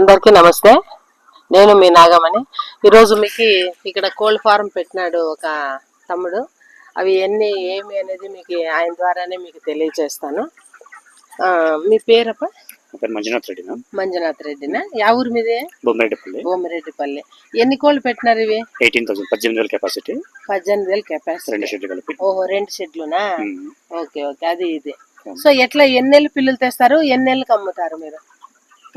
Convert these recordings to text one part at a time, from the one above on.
అందరికీ నమస్తే. నేను మీ నాగమణి. ఈరోజు మీకు ఇక్కడ కోల్డ్ ఫారం పెట్టినాడు ఒక తమ్ముడు. అవి ఎన్ని ఏమి అనేది మీకు ఆయన ద్వారానే మీకు తెలియజేస్తాను. మీ పేరప్ప? మంజునాథ్ రెడ్డి మంజునాథ్ రెడ్డినా? యా ఊరి మీదే? బొమ్మిరెడ్డిపల్లి. భూమిరెడ్డిపల్లి ఎన్ని కోళ్ళు పెట్టినారు ఇవి? ఎయిటీన్ థౌసండ్ పద్దెనిమిది వేల కెపాసిటీ పద్దెనిమిది వేలు రెండు కెపాసిటీ షెడ్లు కలిపి. ఓహో రెండు షెడ్లునా. ఓకే ఓకే అది ఇది. సో ఎట్లా ఎన్ని నెలలు పిల్లలు తెస్తారు? ఎన్ని నెలలకు అమ్ముతారు మీరు?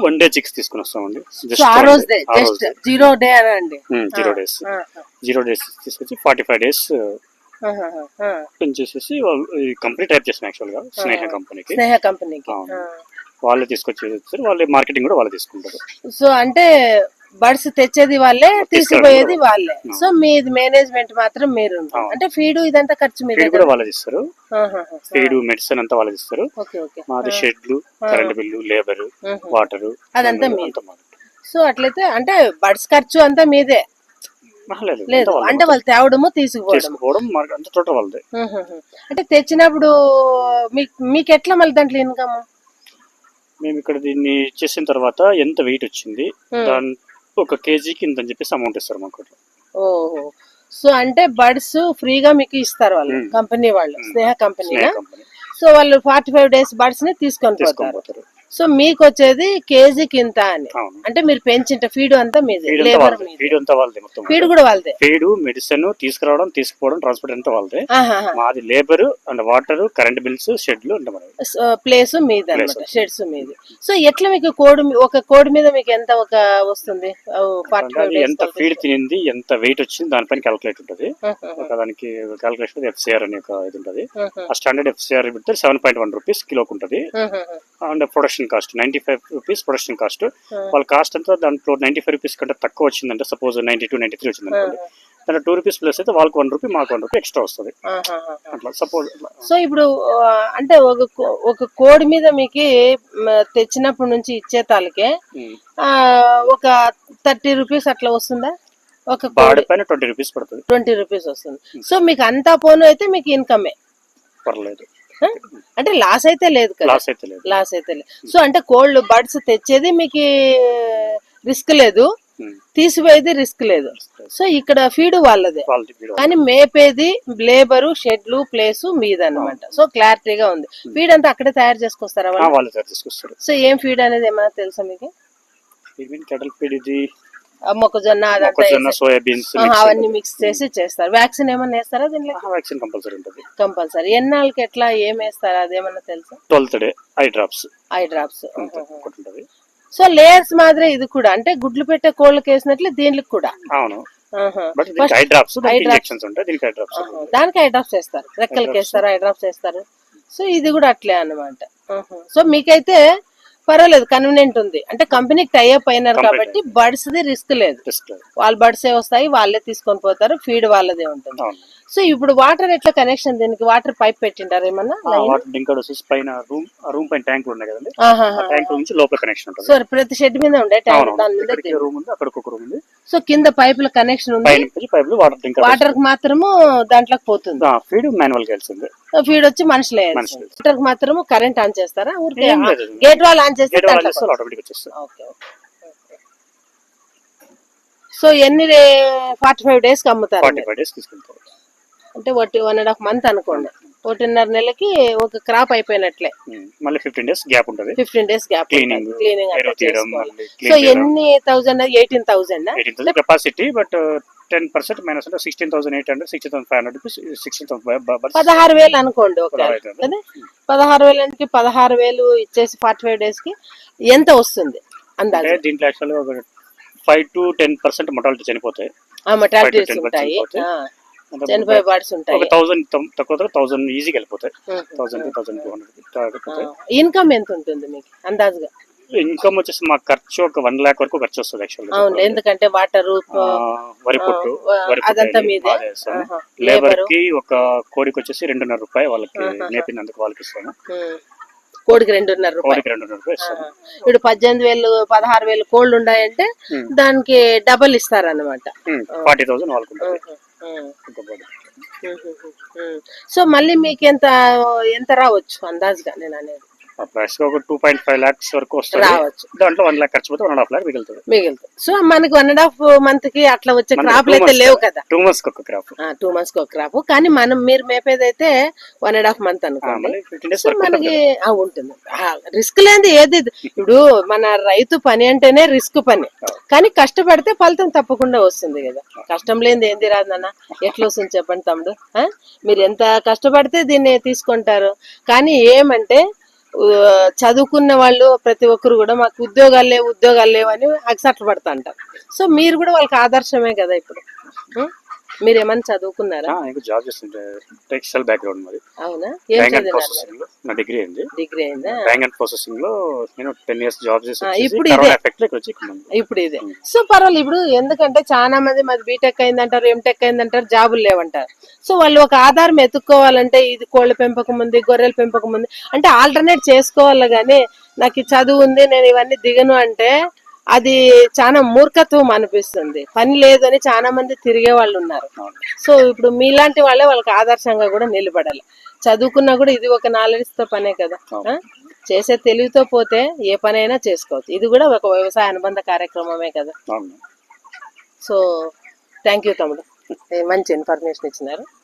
వన్ డే చిక్స్ తీసుకుని వస్తామండి. జస్ట్ జీరో డే అనండి జీరో డేస్. జీరో డేస్ తీసుకొచ్చి ఫార్టీ ఫైవ్ డేస్. పెంచేసేసి వాళ్ళు కంపెనీ టైప్ చేసిన యాక్చువల్గా స్నేహ కంపెనీకి. స్నేహ కంపెనీకి. వాళ్ళు తీసుకొచ్చి వాళ్ళు మార్కెటింగ్ కూడా వాళ్ళు తీసుకుంటారు. సో అంటే బడ్స్ తెచ్చేది వాళ్ళే తీసుకుపోయేది వాళ్ళే. సో మీది మేనేజ్మెంట్ మాత్రం మీరు. అంటే ఫీడ్ ఇదంతా ఖర్చు మీ ఫీడ్ దగ్గర కూడా వాళ్ళది ఇస్తారు. ఫీడ్ మెడిసిన్ అంతా వాళ్ళది ఇస్తారు మాది. షెడ్లు. Current bill labour. వాటర్ అదంతా మీది. సో అట్లయితే అంటే బడ్స్ ఖర్చు అంతా మీదే. లేదు అంటే వాళ్ళు తేవడము తీసుకుపోవడం టోటల్ వాళ్ళదే. అంటే తెచ్చినప్పుడు మీకు మీకు ఎట్లా మళ్ళీ దాంట్లో ఇన్కమ్? మేము ఇక్కడ దీన్ని చేసిన తర్వాత ఎంత వెయిట్ వచ్చింది దాని ఒక కేజీకి ఇంత అని చెప్పేసి అమౌంట్ ఇస్తారు మాకు ఓహో. సో అంటే బడ్స్ ఫ్రీగా మీకు ఇస్తారు వాళ్ళు. కంపెనీ వాళ్ళు. స్నేహ కంపెనీ. సో వాళ్ళు ఫార్టీ ఫైవ్ డేస్ బడ్స్ని తీసుకొని పోతారు. సో మీకు వచ్చేది కేజీకి ఇంత అని అంటే మీరు పెంచింట ఫీడ్ అంతా మీది ఫీడ్ అంతా లేబర్ వాళ్ళదే. మీది. ఫీడ్ అంతా వాళ్ళదే మొత్తం. ఫీడ్ కూడా వాళ్ళదే. ఫీడ్ మెడిసిన్ తీసుకురావడం తీసుకుపోవడం ట్రాన్స్పోర్ట్ అంతా వాళ్ళదే. మాది labour and water current bills షెడ్లు సో ప్లేస్ మీది అనమాట. షెడ్స్ మీది. సో ఎట్లా మీకు కోడి ఒక కోడి మీద మీకు ఎంత ఒక వస్తుంది? ఎంత ఫీడ్ తినింది ఎంత వెయిట్ వచ్చింది దానిపైన క్యాలిక్యులేట్ ఉంటుంది. ఒక దానికి క్యాలిక్యులేషన్ ఎఫ్సిఆర్ అనే ఒక ఇది ఉంటుంది. ఆ స్టాండర్డ్ ఎఫ్సిఆర్ పెడితే సెవెన్ పాయింట్ వన్ రూపీస్ కిలోకి ఉంటుంది. And production cost ninety five rupees production cost వాళ్ళ కాస్ట్ అంతా దాంట్లో నైన్టీ ఫైవ్ రూపీస్ కంటే తక్కువ వచ్చిందంటే suppose ninety two ninety three వచ్చింది అనుకోండి. దాంట్లో టూ రూపీస్ ప్లస్ అయితే వాళ్ళకి వన్ రూపీ మాకు వన్ రూపీ ఎక్స్ట్రా వస్తుంది. అట్లా సపోజ్ సో ఇప్పుడు అంటే ఒక ఒక కోడి మీద మీకు తెచ్చినప్పటి నుంచి ఇచ్చే తాలకే ఒక థర్టీ రూపీస్ అట్లా వస్తుందా? ఒక బాడీ పైన ట్వంటీ రూపీస్ పడుతుంది. ట్వంటీ రూపీస్ వస్తుంది. సో మీకు అంతా పోను అయితే మీకు ఇన్కమే పర్లేదు. అంటే లాస్ అయితే లేదు కదా. లాస్ అయితే లేదు. లాస్ అయితే లేదు. సో అంటే కోల్డ్ బర్డ్స్ తెచ్చేది మీకు రిస్క్ లేదు. తీసిపోయేది రిస్క్ లేదు. సో ఇక్కడ ఫీడ్ వాళ్ళదే. కానీ మేపేది లేబరు షెడ్లు ప్లేస్ మీదన్నమాట సో క్లారిటీగా ఉంది. ఫీడ్ అంతా అక్కడే తయారు చేసుకొస్తారా వాళ్ళు? తయారు సో ఏం ఫీడ్ అనేది ఏమైనా తెలుసా మీకు? ఫీడ్ ఇది మొక్కజొన్న మొక్కజొన్న సోయాబీన్స్ అవన్నీ మిక్స్ చేసి చేస్తారు. వ్యాక్సిన్ ఏమన్నా వేస్తారా దీనిలో వ్యాక్సిన్ కంపల్సరీ ఉంటుంది. కంపల్సరీ ఎన్నాళ్ళకి ఎట్లా ఏం వేస్తారా? అదేమన్నా తెలుసా? Twelfth day eye drops eye drops so layers మాదిరి ఇది కూడా. అంటే గుడ్లు పెట్టే కోళ్ళకి వేసినట్లు దీనికి కూడా. అవును. దీనికి ఐ డ్రాప్స్ వేస్తారు. రెక్కలకి వేస్తారు ఐ డ్రాప్స్ వేస్తారు. సో ఇది కూడా అట్లే అన్నమాట. ఆహా. సో మీకైతే పర్వాలేదు కన్వీనియంట్ ఉంది. అంటే కంపెనీకి టైఅప్ అయినారు కాబట్టి బర్డ్స్ ది రిస్క్ లేదు. వాళ్ళ బర్డ్స్ ఏ వస్తాయి వాళ్ళే తీసుకొని పోతారు ఫీడ్ వాళ్ళదే ఉంటుంది. సో ఇప్పుడు వాటర్ ఎట్లా కనెక్షన్ దీనికి వాటర్ పైప్ పెట్టింటారు ఏమన్నా? వాటర్ డింకర్ వచ్చేసి పైన రూమ్ రూమ్ పైన ట్యాంక్ ఉన్నాయి కదండి. ట్యాంక్ నుంచి లోపల కనెక్షన్ ఉంటుంది. సో ప్రతి షెడ్ మీద ఉండే ట్యాంక్ దాని మీద రూమ్ ఉంది అక్కడ ఒక రూమ్ ఉంది. సో కింద పైపుల కనెక్షన్ ఉంది. వాటర్ డింకర్ వాటర్కి మాత్రము దాంట్లోకి పోతుంది. ఫీడ్ మాన్యువల్గా వెళ్తుంది. ఫీడ్ వచ్చి మనుషులే. వాటర్కి మాత్రము కరెంట్ ఆన్ చేస్తారా? ఊరికే. గేట్ వాల్ ఆన్ చేస్తే ఆటోమేటిక్ వచ్చేస్తుంది. ఓకే సో ఎన్ని ఫార్టీ ఫైవ్ డేస్కి అమ్ముతారు ఫార్టీ? ఫైవ్ డేస్ తీసుకుంటారు అంటే ఒకటి వన్ అండ్ హాఫ్ మంత్ అనుకోండి. ఒకటిన్నర నెలకి ఒక క్రాప్ అయిపోయినట్లే. మళ్ళీ ఫిఫ్టీన్ డేస్ గ్యాప్ ఉంటుంది. Fifteen days gap cleaning cleaning so ఎన్ని thousand eighteen thousand capacity but ten percent minus అంటే sixteen thousand eight hundred sixteen thousand five hundred sixteen thousand పదహారు వేలు అనుకోండి ఒక పదహారు వేలు. కదా పదహారు వేలకి పదహారు వేలు ఇచ్చేసి ఫార్టీ ఫైవ్ డేస్కి ఎంత వస్తుంది అంటే అందాజు దీంట్లో యాక్చువల్గా ఒక five to ten percent mortality చనిపోతాయి. ఆ మటాలిటీస్ 5 to 10% ఉంటాయి. అంటే చనిపోయే ఉంటాయి. థౌసండ్ తక్కువ థౌసండ్ ఈజీగా వెళ్ళిపోతాయి. Thousand thousand two hundred income ఎంత ఉంటుంది మీకు అందాజుగా? ఇన్కమ్ వచ్చేసి మా ఖర్చు ఒక వన్ లాక్ వరకు ఖర్చు వస్తుంది ఎందుకంటే వాటర్ వరి పొట్టు వరి. లేబర్కి ఒక కోడికి వచ్చేసి రెండున్నర రూపాయి వాళ్ళకి. నేపినందుకు వాళ్ళకి ఇస్తాము. ఉమ్. కోడికి రెండున్నర రూపాయలు. రూపాయలు. ఇప్పుడు పద్దెనిమిది వేలు పదహారు వేలు కోళ్ళు ఉన్నాయంటే. దానికి డబల్ ఇస్తారన్నమాట. ఫార్టీ థౌసండ్ వాళ్ళకి సో మళ్ళీ మీకు ఎంత ఎంత రావచ్చు అందాజుగా నేను అనేది? ప్రైస్ ఒక టూ పాయింట్ ఫైవ్ లాక్స్ వరకు వస్తుంది. రావచ్చు. దాంట్లో వన్ లాక్ ఖర్చు పోతే వన్ అండ్ హాఫ్ లాక్ మిగులుతుంది. మిగులుతుంది. సో మనకి వన్ అండ్ హాఫ్ మంత్కి అట్లా వచ్చే క్రాప్లు అయితే లేవు కదా. టూ మంత్స్ ఒక క్రాప్ టూ మంత్స్ ఒక క్రాప్ కానీ మనం మీరు మేపేదైతే వన్ అండ్ హాఫ్ మంత్ అనుకోండి. సో మనకి ఆ, ఉంటుంది. రిస్క్ లేనిది ఏది ఇప్పుడు మన రైతు పని అంటేనే రిస్క్ పని. కానీ కష్టపడితే ఫలితం తప్పకుండా వస్తుంది కదా. కష్టం లేనిది ఏంది రాదన్న ఎట్లా వస్తుంది చెప్పండి తమ్ముడు? మీరు ఎంత కష్టపడితే దీన్ని తీసుకుంటారు? కానీ ఏమంటే చదువుకున్న వాళ్ళు ప్రతి ఒక్కరు కూడా మాకు ఉద్యోగాలు లేవు ఉద్యోగాలు లేవు అని అగసట్లు పడతా అంటారు. సో మీరు కూడా వాళ్ళకి ఆదర్శమే కదా ఇప్పుడు? మీరు ఏమన్నా చదువుకున్నారా ఇంకా జాబ్ చేస్తుంటే టెక్స్టైల్ బ్యాక్గ్రౌండ్ మరి. అవునా? ఏం బ్యాంక్ అండ్ చదివినారు? ప్రాసెసింగ్లో నా డిగ్రీ అయింది డిగ్రీ అయిందా? బ్యాంక్ అండ్ ప్రాసెసింగ్లో నేను టెన్ ఇయర్స్ జాబ్ చేసి ఆ, ఇప్పుడు కరోనా ఇదే. ఎఫెక్ట్లోకి వచ్చి ఇక్కడ ఉన్నాను. ఇప్పుడు ఇదే. సో పర్వాలేదు ఇప్పుడు ఎందుకంటే చాలా మంది మాది బీటెక్ అయిందంటారు ఎంటెక్ అయిందంటారు జాబులు లేవంటారు. సో వాళ్ళు ఒక ఆధారం ఎత్తుక్కోవాలంటే ఇది కోళ్ళ పెంపకం ఉంది గొర్రెల పెంపకం ఉంది. అంటే ఆల్టర్నేట్ చేసుకోవాలి కానీ నాకు ఈ చదువు ఉంది నేను ఇవన్నీ దిగను అంటే అది చాలా మూర్ఖత్వం అనిపిస్తుంది. పని లేదని చాలా మంది తిరిగే వాళ్ళు ఉన్నారు. సో ఇప్పుడు మీలాంటి వాళ్ళే వాళ్ళకి ఆదర్శంగా కూడా నిలబడాలి. చదువుకున్నా కూడా ఇది ఒక knowledge తో పనే కదా? చేసే తెలివితో పోతే ఏ పనైనా చేసుకోవచ్చు. ఇది కూడా ఒక వ్యవసాయ అనుబంధ కార్యక్రమమే కదా. సో థ్యాంక్ యూ తమ్ముడు. మంచి ఇన్ఫర్మేషన్ ఇచ్చినారు.